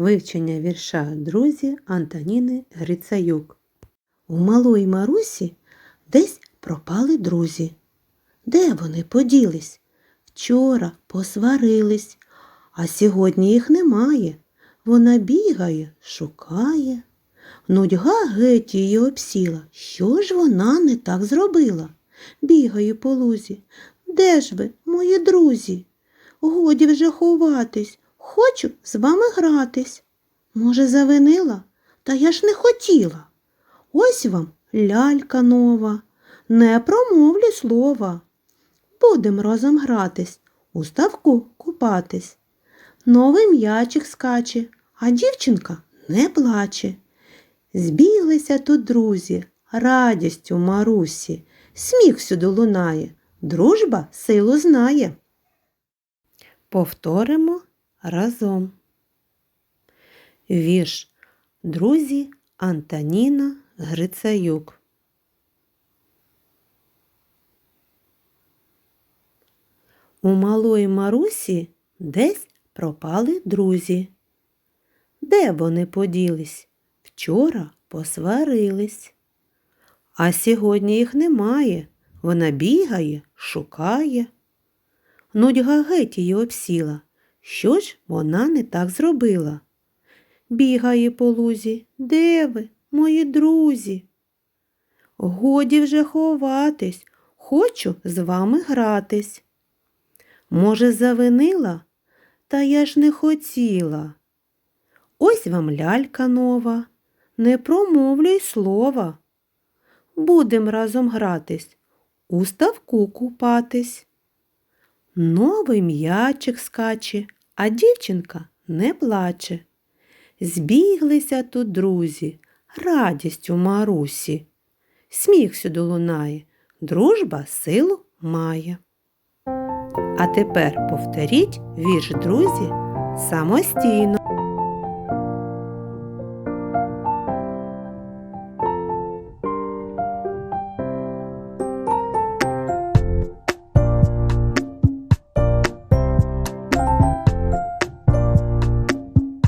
Вивчення вірша друзі Антоніни Грицаюк. У малої Марусі десь пропали друзі. Де вони поділись? Вчора посварились, а сьогодні їх немає. Вона бігає, шукає. Нудьга геть її обсіла. Що ж вона не так зробила? Бігаю по лузі. Де ж ви, мої друзі? Годі вже ховатись, хочу з вами гратись. Може, завинила? Та я ж не хотіла. Ось вам лялька нова, не промовлю слова. Будем разом гратись, у ставку купатись. Новий м'ячик скаче, а дівчинка не плаче. Збіглися тут друзі, радістю Марусі, сміх всюди лунає, дружба силу знає. Повторимо разом. Вірш Друзі Антоніна Грицаюк. У малої Марусі десь пропали друзі. Де вони поділись? Вчора посварились. А сьогодні їх немає. Вона бігає, шукає. Нудьга геть її обсіла. Що ж вона не так зробила? Бігає по лузі. Де ви, мої друзі? Годі вже ховатись, хочу з вами гратись. Може, завинила? Та я ж не хотіла. Ось вам лялька нова, не промовлюй слова. Будем разом гратись, у ставку купатись. Новий м'ячик скаче, а дівчинка не плаче. Збіглися тут друзі, радістю Марусі. Сміх сюди лунає, дружба силу має. А тепер повторіть вірш друзі самостійно.